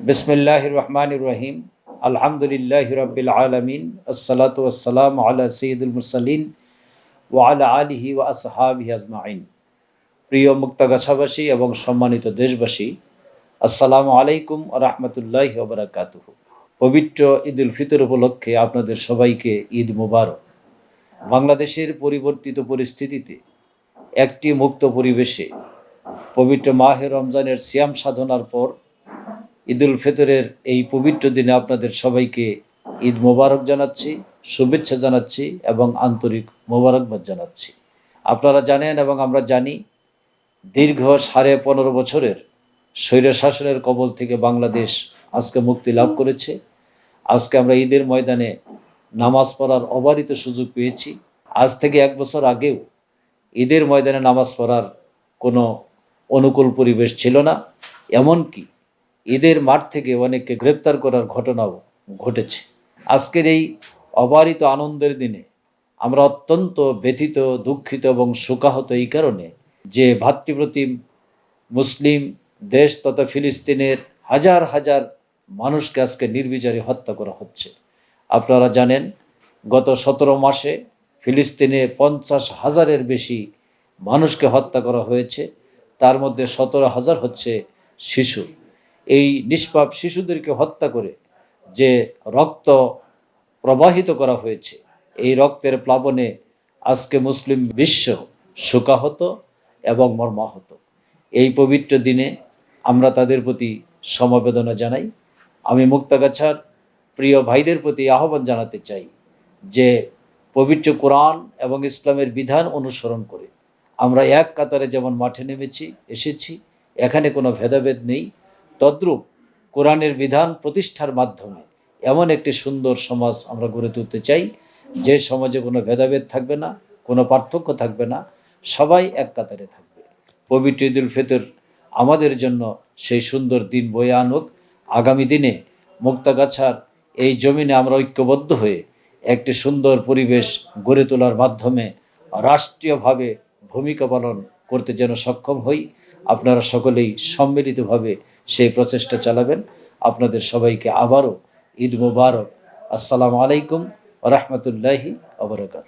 বিসমিল্লাহ রহমান রহিম। আলহামদুলিল্লাহ রবিল আলমিন। আসসালাতু আসসালাম আলা সঈদুল মুরসালিন ও আলা আলিহি ও আসহাবি আজমাইন। প্রিয় মুক্তাগাছাবাসী এবং সম্মানিত দেশবাসী, আসসালামু আলাইকুম রহমতুল্লাহ ওবরাকাতুহ পবিত্র ঈদ উল ফিতর উপলক্ষে আপনাদের সবাইকে ঈদ মুবারক। বাংলাদেশের পরিবর্তিত পরিস্থিতিতে একটি মুক্ত পরিবেশে পবিত্র মাহে রমজানের সিয়াম সাধনার পর ঈদুল ফিতরের এই পবিত্র দিনে আপনাদের সবাইকে ঈদ মোবারক জানাচ্ছি, শুভেচ্ছা জানাচ্ছি এবং আন্তরিক মোবারকবাদ জানাচ্ছি। আপনারা জানেন এবং আমরা জানি, দীর্ঘ সাড়ে পনেরো বছরের স্বৈর শাসনের কবল থেকে বাংলাদেশ আজকে মুক্তি লাভ করেছে। আজকে আমরা ঈদের ময়দানে নামাজ পড়ার অবারিত সুযোগ পেয়েছি। আজ থেকে এক বছর আগেও ঈদের ময়দানে নামাজ পড়ার কোনো অনুকূল পরিবেশ ছিল না। এমনকি ঈদের মাঠ থেকে অনেককে গ্রেপ্তার করার ঘটনাও ঘটেছে। আজকের এই অবারিত আনন্দের দিনে আমরা অত্যন্ত ব্যথিত, দুঃখিত এবং শোকাহত এই কারণে যে ভাতৃপ্রতিম মুসলিম দেশ তথা ফিলিস্তিনের হাজার হাজার মানুষকে আজকে নির্বিচারে হত্যা করা হচ্ছে। আপনারা জানেন, গত সতেরো মাসে ফিলিস্তিনে পঞ্চাশ হাজারের বেশি মানুষকে হত্যা করা হয়েছে। তার মধ্যে সতেরো হাজার হচ্ছে শিশু। এই নিষ্পাপ শিশুদেরকে হত্যা করে যে রক্ত প্রবাহিত করা হয়েছে, এই রক্তের প্লাবনে আজকে মুসলিম বিশ্ব শোকাহত এবং মর্মাহত। এই পবিত্র দিনে আমরা তাদের প্রতি সমবেদনা জানাই। আমি মুক্তাগাছার প্রিয় ভাইদের প্রতি আহ্বান জানাতে চাই যে পবিত্র কোরআন এবং ইসলামের বিধান অনুসরণ করে। আমরা এক কাতারে যেমন মাঠে নেমেছি, এসেছি, এখানে কোনো ভেদাভেদ নেই। তদ্রূপ কোরআনের বিধান প্রতিষ্ঠার মাধ্যমে এমন একটি সুন্দর সমাজ আমরা গড়ে তুলতে চাই। যে সমাজে কোনো ভেদাভেদ থাকবে না, কোনো পার্থক্য থাকবে না, সবাই এক কাতারে থাকবে। পবিত্র ঈদুল ফিতর আমাদের জন্য সেই সুন্দর দিন বয়ে আনুক। আগামী দিনে মুক্তাগাছার এই জমিনে আমরা ঐক্যবদ্ধ হয়ে একটি সুন্দর পরিবেশ গড়ে তোলার মাধ্যমে রাষ্ট্রীয়ভাবে ভূমিকা পালন করতে যেন সক্ষম হই। আপনারা সকলেই সম্মিলিতভাবে সেই প্রচেষ্টা চালাবেন। আপনাদের সবাইকে আবারও ঈদ মুবারক। আসসালামু আলাইকুম রহমতুল্লাহি আবরকাত